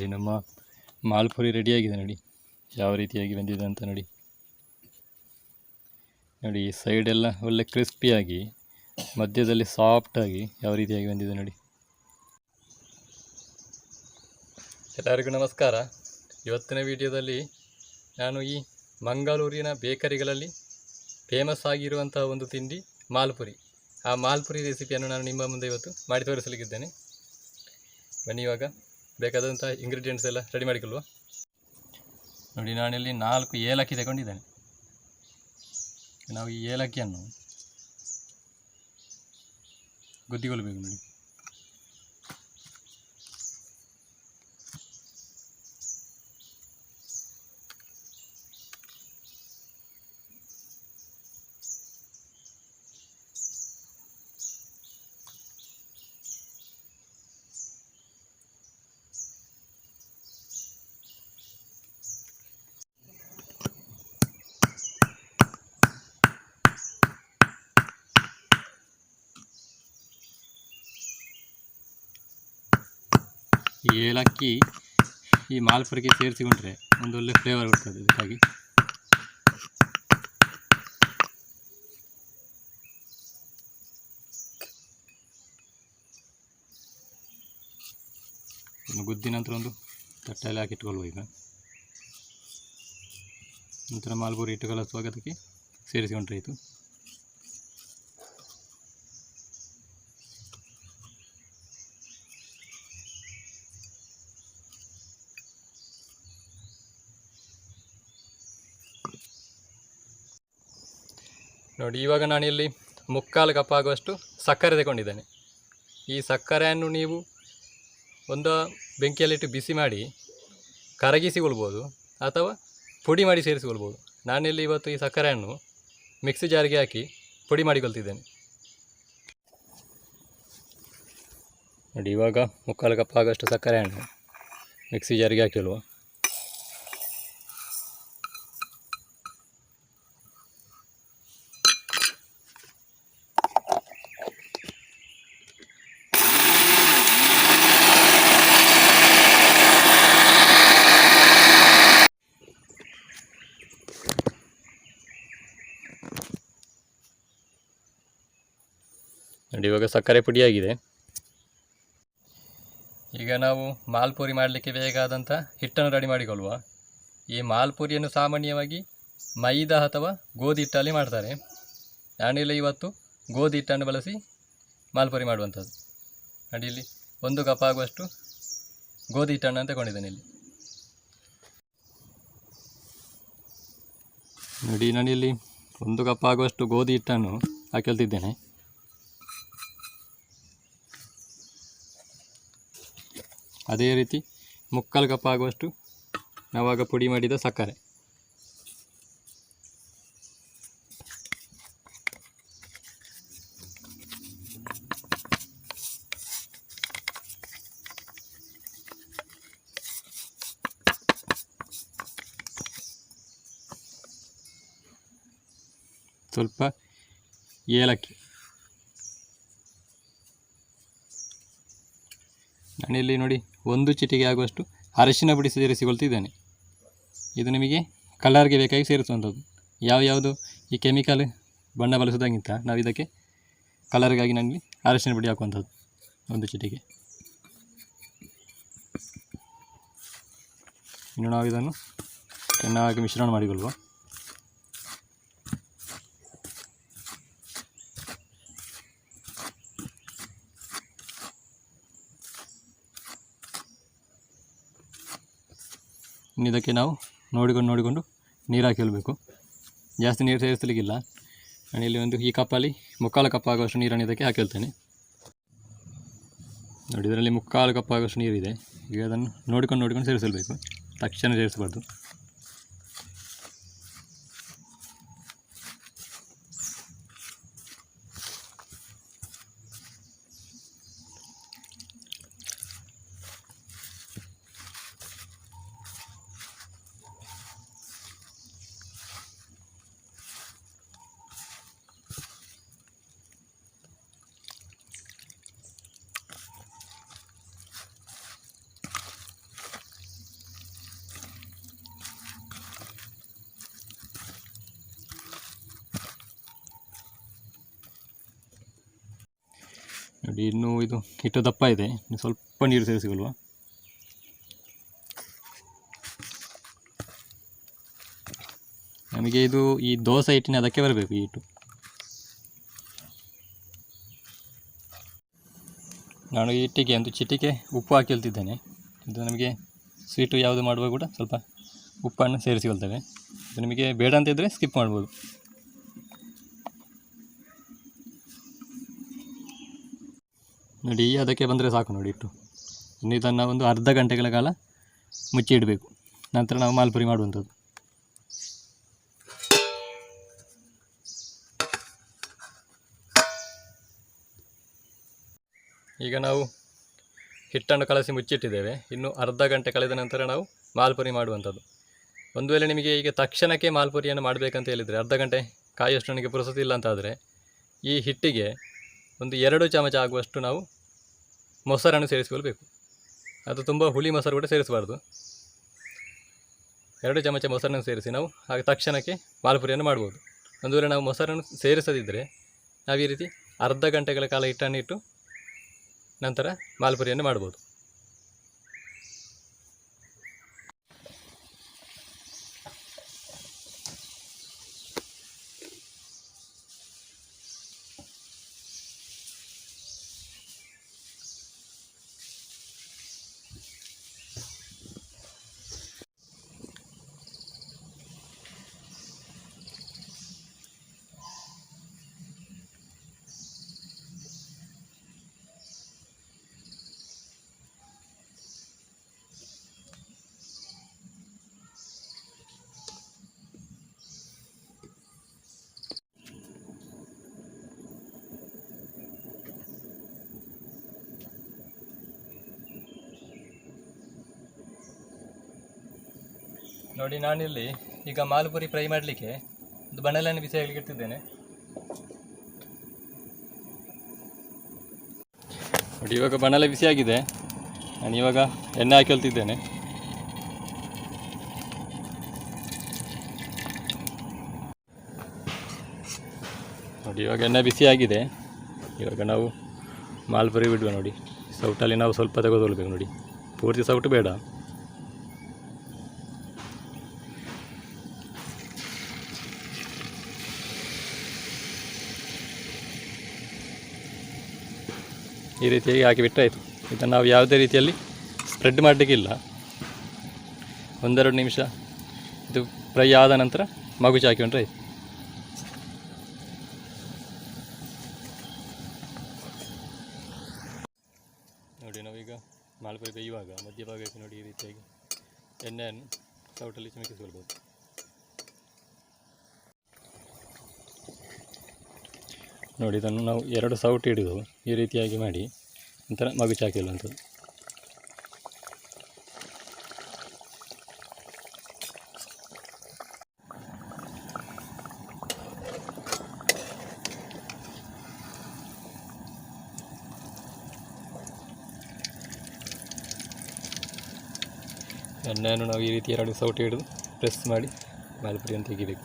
ನೋಡಿ, ನಮ್ಮ ಮಾಲ್ಪುರಿ ರೆಡಿಯಾಗಿದೆ ನೋಡಿ. ಯಾವ ರೀತಿಯಾಗಿ ಬಂದಿದೆ ಅಂತ ನೋಡಿ. ನೋಡಿ, ಈ ಸೈಡೆಲ್ಲ ಒಳ್ಳೆ ಕ್ರಿಸ್ಪಿಯಾಗಿ ಮಧ್ಯದಲ್ಲಿ ಸಾಫ್ಟಾಗಿ ಯಾವ ರೀತಿಯಾಗಿ ಬಂದಿದೆ ನೋಡಿ. ಎಲ್ಲರಿಗೂ ನಮಸ್ಕಾರ. ಇವತ್ತಿನ ವಿಡಿಯೋದಲ್ಲಿ ನಾನು ಈ ಮಂಗಳೂರಿನ ಬೇಕರಿಗಳಲ್ಲಿ ಫೇಮಸ್ ಆಗಿರುವಂತಹ ಒಂದು ತಿಂಡಿ, ಮಾಲ್ಪುರಿ. ಆ ಮಾಲ್ಪುರಿ ರೆಸಿಪಿಯನ್ನು ನಾನು ನಿಮ್ಮ ಮುಂದೆ ಇವತ್ತು ಮಾಡಿ ತೋರಿಸಲಿಕ್ಕಿದ್ದೇನೆ. ಬನ್ನಿ ಇವಾಗ. ಬೇಕಾದಂಥ ಇಂಗ್ರೀಡಿಯೆಂಟ್ಸ್ ಎಲ್ಲ ರೆಡಿ ಮಾಡಿಕೊಳ್ಳುವ. ನೋಡಿ, ನಾನಿಲ್ಲಿ ನಾಲ್ಕು ಏಲಕ್ಕಿ ತಗೊಂಡಿದ್ದೇನೆ. ನಾವು ಈ ಏಲಕ್ಕಿಯನ್ನು ಗುದ್ದಿಗೊಳ್ಬೇಕು ನೋಡಿ. ಈ ಏಲಕ್ಕಿ ಈ ಮಾಲ್ಪುರಿಗೆ ಸೇರಿಸಿಕೊಂಡ್ರೆ ಒಂದು ಒಳ್ಳೆ ಫ್ಲೇವರ್ ಬರ್ತದೆ ಇದಕ್ಕಾಗಿ. ಗುದ್ದಿ ನಂತರ ಒಂದು ತಟ್ಟೆಯಲ್ಲಿ ಹಾಕಿ ಇಟ್ಕೊಳ್ಬೋದು ಈಗ. ನಂತರ ಮಾಲ್ಪುರಿ ಇಟ್ಟು ಸ್ವಾಗತಕ್ಕೆ ಸೇರಿಸಿಕೊಂಡ್ರೆ ಆಯಿತು. ನೋಡಿ, ಇವಾಗ ನಾನಿಲ್ಲಿ ಮುಕ್ಕಾಲು ಕಪ್ಪಾಗುವಷ್ಟು ಸಕ್ಕರೆ ತಗೊಂಡಿದ್ದೇನೆ. ಈ ಸಕ್ಕರೆಯನ್ನು ನೀವು ಒಂದು ಬೆಂಕಿಯಲ್ಲಿಟ್ಟು ಬಿಸಿ ಮಾಡಿ ಕರಗಿಸಿಕೊಳ್ಬೋದು ಅಥವಾ ಪುಡಿ ಮಾಡಿ ಸೇರಿಸಿಕೊಳ್ಬೋದು ನಾನಿಲ್ಲಿ ಇವತ್ತು ಈ ಸಕ್ಕರೆಯನ್ನು ಮಿಕ್ಸಿ ಜಾರಿಗೆ ಹಾಕಿ ಪುಡಿ ಮಾಡಿಕೊಳ್ತಿದ್ದೇನೆ. ನೋಡಿ, ಇವಾಗ ಮುಕ್ಕಾಲು ಸಕ್ಕರೆ ಸಕ್ಕರೆಯನ್ನು ಮಿಕ್ಸಿ ಜಾರಿಗೆ ಹಾಕಿಲ್ವ? ನೋಡಿ, ಇವಾಗ ಸಕ್ಕರೆ ಪುಡಿಯಾಗಿದೆ ಈಗ ನಾವು ಮಾಲ್ಪುರಿ ಮಾಡಲಿಕ್ಕೆ ಬೇಕಾದಂಥ ಹಿಟ್ಟನ್ನು ರೆಡಿ ಮಾಡಿಕೊಳ್ಳುವ. ಈ ಮಾಲ್ಪುರಿಯನ್ನು ಸಾಮಾನ್ಯವಾಗಿ ಮೈದಾ ಅಥವಾ ಗೋಧಿ ಹಿಟ್ಟಲ್ಲಿ ಮಾಡ್ತಾರೆ. ನಾನಿಲ್ಲಿ ಇವತ್ತು ಗೋಧಿ ಹಿಟ್ಟನ್ನು ಬಳಸಿ ಮಾಲ್ಪುರಿ ಮಾಡುವಂಥದ್ದು. ನೋಡಿ, ಇಲ್ಲಿ ಒಂದು ಕಪ್ ಆಗುವಷ್ಟು ಗೋಧಿ ಹಿಟ್ಟನ್ನು ತಗೊಂಡಿದ್ದೇನೆ ಇಲ್ಲಿ. ನೋಡಿ, ನಾನಿಲ್ಲಿ ಒಂದು ಕಪ್ ಆಗುವಷ್ಟು ಗೋಧಿ ಹಿಟ್ಟನ್ನು ಹಾಕೊಳ್ತಿದ್ದೇನೆ ಅದೇ ರೀತಿ ಮುಕ್ಕಾಲು ಕಪ್ ಆಗುವಷ್ಟು ನಾವಾಗ ಪುಡಿ ಮಾಡಿದ ಸಕ್ಕರೆ. ಸ್ವಲ್ಪ ಏಲಕ್ಕಿ. ನಾನಿಲ್ಲಿ ನೋಡಿ ಒಂದು ಚಿಟಿಗೆ ಆಗುವಷ್ಟು ಅರಿಶಿನ ಪುಡಿ ಸೇರಿಸಿಕೊಳ್ತಿದ್ದೇನೆ ಇದು ನಿಮಗೆ ಕಲರ್ಗೆ ಬೇಕಾಗಿ ಸೇರಿಸುವಂಥದ್ದು. ಯಾವ ಯಾವುದು ಈ ಕೆಮಿಕಲ್ ಬಣ್ಣ ಬಳಸೋದಾಗಿಂತ ನಾವು ಇದಕ್ಕೆ ಕಲರ್ಗಾಗಿ ನನಗೆ ಅರಿಶಿನ ಪುಡಿ ಹಾಕುವಂಥದ್ದು. ಒಂದು ಚಿಟಿಗೆ ಇನ್ನು ನಾವು ಇದನ್ನು ಚೆನ್ನಾಗಿ ಮಿಶ್ರಣ ಮಾಡಿಕೊಳ್ಳುವ. ಇದಕ್ಕೆ ನಾವು ನೋಡಿಕೊಂಡು ನೋಡಿಕೊಂಡು ನೀರು ಹಾಕಿಲ್ಬೇಕು ಜಾಸ್ತಿ ನೀರು ಸೇರಿಸಲಿಕ್ಕಿಲ್ಲ. ಇಲ್ಲಿ ಒಂದು ಈ ಕಪ್ಪಲ್ಲಿ ಮುಕ್ಕಾಲು ಕಪ್ಪಾಗುವಷ್ಟು ನೀರನ್ನು ಇದಕ್ಕೆ ಹಾಕಿಳ್ತೇನೆ ನೋಡಿ, ಇದರಲ್ಲಿ ಮುಕ್ಕಾಲು ಕಪ್ಪಾಗುವಷ್ಟು ನೀರಿದೆ. ಈಗ ಅದನ್ನು ನೋಡಿಕೊಂಡು ನೋಡಿಕೊಂಡು ಸೇರಿಸಬೇಕು. ತಕ್ಷಣ ಸೇರಿಸಬಾರ್ದು. ನೋಡಿ, ಇನ್ನೂ ಇದು ಹಿಟ್ಟು ದಪ್ಪ ಇದೆ. ಸ್ವಲ್ಪ ನೀರು ಸೇರಿಸಿಕೊಳ್ಳುವ ನಮಗೆ ಇದು ಈ ದೋಸೆ ಹಿಟ್ಟಿನ ಅದಕ್ಕೆ ಬರಬೇಕು ಈ ಹಿಟ್ಟು. ನಾನು ಈ ಹಿಟ್ಟಿಗೆ ಒಂದು ಚಿಟಿಕೆ ಉಪ್ಪು ಹಾಕಿಲ್ತಿದ್ದೇನೆ ಇದು ನಮಗೆ ಸ್ವೀಟು ಯಾವುದು ಮಾಡುವಾಗ ಕೂಡ ಸ್ವಲ್ಪ ಉಪ್ಪನ್ನು ಸೇರಿಸಿಕೊಳ್ತೇವೆ ಇದು ನಿಮಗೆ ಬೇಡ ಅಂತ ಇದ್ದರೆ ಸ್ಕಿಪ್ ಮಾಡ್ಬೋದು. ನೋಡಿ, ಅದಕ್ಕೆ ಬಂದರೆ ಸಾಕು ನೋಡಿ ಇಟ್ಟು. ಇನ್ನು ಇದನ್ನು ಒಂದು ಅರ್ಧ ಗಂಟೆಗಳ ಕಾಲ ಮುಚ್ಚಿ ಇಡಬೇಕು ನಂತರ ನಾವು ಮಾಲ್ಪುರಿ ಮಾಡುವಂಥದ್ದು. ಈಗ ನಾವು ಹಿಟ್ಟನ್ನು ಕಲಸಿ ಮುಚ್ಚಿಟ್ಟಿದ್ದೇವೆ. ಇನ್ನು ಅರ್ಧ ಗಂಟೆ ಕಳೆದ ನಂತರ ನಾವು ಮಾಲ್ಪುರಿ ಮಾಡುವಂಥದ್ದು. ಒಂದು ವೇಳೆ ನಿಮಗೆ ಈಗ ತಕ್ಷಣಕ್ಕೆ ಮಾಲ್ಪುರಿಯನ್ನು ಮಾಡಬೇಕಂತ ಹೇಳಿದರೆ, ಅರ್ಧ ಗಂಟೆ ಕಾಯುವಷ್ಟು ನನಗೆ ಪುರಸತಿ ಇಲ್ಲ ಅಂತಾದರೆ, ಈ ಹಿಟ್ಟಿಗೆ ಒಂದು ಎರಡು ಚಮಚ ಆಗುವಷ್ಟು ನಾವು ಮೊಸರನ್ನು ಸೇರಿಸಿಕೊಳ್ಬೇಕು. ಅದು ತುಂಬ ಹುಳಿ ಮೊಸರು ಕೂಡ ಸೇರಿಸಬಾರ್ದು. ಎರಡು ಚಮಚ ಮೊಸರನ್ನು ಸೇರಿಸಿ ನಾವು ಹಾಗೆ ತಕ್ಷಣಕ್ಕೆ ಮಾಲ್ಪುರಿಯನ್ನು ಮಾಡ್ಬೋದು. ಒಂದು ವೇಳೆ ನಾವು ಮೊಸರನ್ನು ಸೇರಿಸದಿದ್ದರೆ ನಾವು ಈ ರೀತಿ ಅರ್ಧ ಗಂಟೆಗಳ ಕಾಲ ಹಿಟ್ಟನ್ನು ಇಟ್ಟು ನಂತರ ಮಾಲ್ಪುರಿಯನ್ನು ಮಾಡ್ಬೋದು. ನೋಡಿ, ನಾನಿಲ್ಲಿ ಈಗ ಮಾಲ್ಪುರಿ ಫ್ರೈ ಮಾಡಲಿಕ್ಕೆ ಒಂದು ಬಣ್ಣಲನ್ನು ಬಿಸಿ ಆಗಲಿಕ್ಕೆ ಇಟ್ಟಿದ್ದೇನೆ. ನೋಡಿ, ಇವಾಗ ಬಣಲೆ ಬಿಸಿಯಾಗಿದೆ ನಾನು ಇವಾಗ ಎಣ್ಣೆ ಹಾಕೊಳ್ತಿದ್ದೇನೆ ನೋಡಿ, ಇವಾಗ ಎಣ್ಣೆ ಬಿಸಿಯಾಗಿದೆ ಇವಾಗ ನಾವು ಮಾಲ್ಪುರಿ ಬಿಡುವ ನೋಡಿ. ಸೌಟಲ್ಲಿ ನಾವು ಸ್ವಲ್ಪ ತೆಗೆದುಕೊಳ್ಬೇಕು ನೋಡಿ. ಪೂರ್ತಿ ಸೌಟು ಬೇಡ. ಈ ರೀತಿಯಾಗಿ ಹಾಕಿಬಿಟ್ಟಾಯಿತು. ಇದನ್ನು ನಾವು ಯಾವುದೇ ರೀತಿಯಲ್ಲಿ ಸ್ಪ್ರೆಡ್ ಮಾಡಲಿಕ್ಕಿಲ್ಲ. ಒಂದೆರಡು ನಿಮಿಷ. ಇದು ಫ್ರೈ ಆದ ನಂತರ ಮಗುಚಿ ಹಾಕಿಕೊಂಡ್ರೆ ಆಯಿತು. ನೋಡಿ ನಾವೀಗ ಮಾಲ್ಪುರಿ ಬೇಯುವಾಗ, ಮಧ್ಯಭಾಗಕ್ಕೆ ನೋಡಿ ಈ ರೀತಿಯಾಗಿ ಎಣ್ಣೆಯನ್ನು ಸೌಟಲ್ಲಿ ಚಿಮುಕಿಸಿಕೊಳ್ಬೋದು. ನೋಡಿ, ಇದನ್ನು ನಾವು ಎರಡು ಸೌಟು ಹಿಡಿದು ಈ ರೀತಿಯಾಗಿ ಮಾಡಿ, ನಂತರ ಮಗುಚಿ ಹಾಕಿಲ್ಲಂಥದ್ದು ಎಣ್ಣೆಯನ್ನು ನಾವು ಈ ರೀತಿ ಎರಡು ಸೌಟು ಹಿಡಿದು ಪ್ರೆಸ್ ಮಾಡಿ ಮಾಲ್ಪುರಿಯನ್ನು ತೆಗಿಬೇಕು.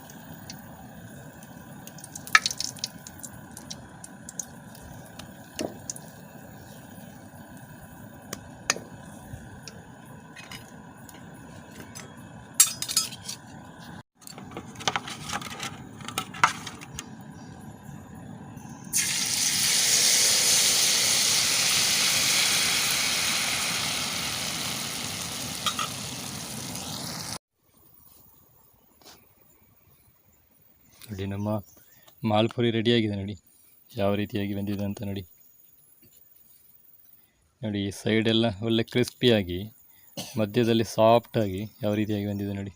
ನೋಡಿ, ನಮ್ಮ ಮಾಲ್ಪುರಿ ರೆಡಿಯಾಗಿದೆ ನೋಡಿ. ಯಾವ ರೀತಿಯಾಗಿ ಬಂದಿದೆ ಅಂತ ನೋಡಿ. ನೋಡಿ, ಈ ಸೈಡೆಲ್ಲ ಒಳ್ಳೆ ಕ್ರಿಸ್ಪಿಯಾಗಿ ಮಧ್ಯದಲ್ಲಿ ಸಾಫ್ಟಾಗಿ ಯಾವ ರೀತಿಯಾಗಿ ಬಂದಿದೆ ನೋಡಿ.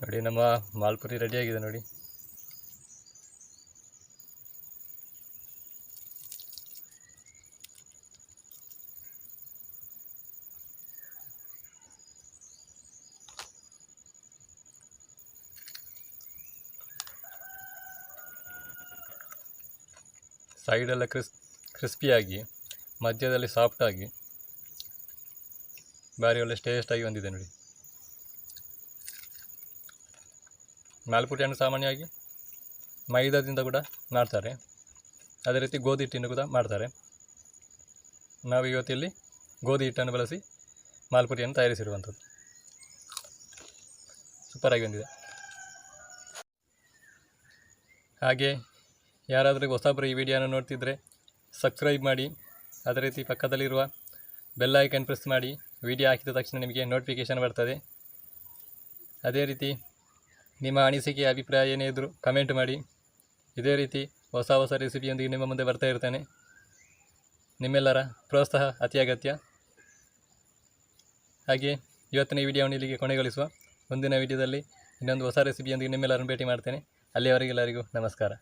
ನೋಡಿ, ನಮ್ಮ ಮಾಲ್ಪುರಿ ರೆಡಿಯಾಗಿದೆ ನೋಡಿ. ಸೈಡೆಲ್ಲ ಕ್ರಿಸ್ ಕ್ರಿಸ್ಪಿಯಾಗಿ ಮಧ್ಯದಲ್ಲಿ ಸಾಫ್ಟಾಗಿ ಭಾರಿ ಒಳ್ಳೆ ಟೇಸ್ಟಾಗಿ ಬಂದಿದೆ ನೋಡಿ. ಮಾಲ್ಪುರಿಯನ್ನು ಸಾಮಾನ್ಯವಾಗಿ ಮೈದಾದಿಂದ ಕೂಡ ಮಾಡ್ತಾರೆ. ಅದೇ ರೀತಿ ಗೋಧಿ ಹಿಟ್ಟಿಂದ ಕೂಡ ಮಾಡ್ತಾರೆ. ನಾವು ಇವತ್ತಿಲ್ಲಿ ಗೋಧಿ ಹಿಟ್ಟನ್ನು ಬಳಸಿ ಮಾಲ್ಪುಟಿಯನ್ನು ತಯಾರಿಸಿರುವಂಥದ್ದು. ಸೂಪರಾಗಿ ಬಂದಿದೆ. ಹಾಗೆ ಯಾರಾದರೂ ಹೊಸಬ್ರು ಈ ವಿಡಿಯೋನ ನೋಡ್ತಿದ್ರೆ ಸಬ್ಸ್ಕ್ರೈಬ್ ಮಾಡಿ, ಅದೇ ರೀತಿ ಪಕ್ಕದಲ್ಲಿರುವ ಬೆಲ್ ಐಕನ್ ಪ್ರೆಸ್ ಮಾಡಿ ವಿಡಿಯೋ ಹಾಕಿದ ತಕ್ಷಣ ನಿಮಗೆ ನೋಟಿಫಿಕೇಷನ್ ಬರ್ತದೆ. ಅದೇ ರೀತಿ ನಿಮ್ಮ ಅನಿಸಿಕೆ, ಅಭಿಪ್ರಾಯ ಏನೇ ಇದ್ದರೂ ಕಮೆಂಟ್ ಮಾಡಿ. ಇದೇ ರೀತಿ ಹೊಸ ಹೊಸ ರೆಸಿಪಿಯೊಂದಿಗೆ ನಿಮ್ಮ ಮುಂದೆ ಬರ್ತಾ ಇರ್ತೇನೆ. ನಿಮ್ಮೆಲ್ಲರ ಪ್ರೋತ್ಸಾಹ ಅತಿ ಅಗತ್ಯ. ಹಾಗೆ ಇವತ್ತಿನ ವಿಡಿಯೋವನ್ನು ಇಲ್ಲಿಗೆ ಕೊನೆಗೊಳಿಸುವ ಮುಂದಿನ ವಿಡಿಯೋದಲ್ಲಿ ಇನ್ನೊಂದು ಹೊಸ ರೆಸಿಪಿಯೊಂದಿಗೆ ನಿಮ್ಮೆಲ್ಲರನ್ನು ಭೇಟಿ ಮಾಡ್ತೇನೆ. ಅಲ್ಲಿಯವರೆಗೆಲ್ಲರಿಗೂ ನಮಸ್ಕಾರ.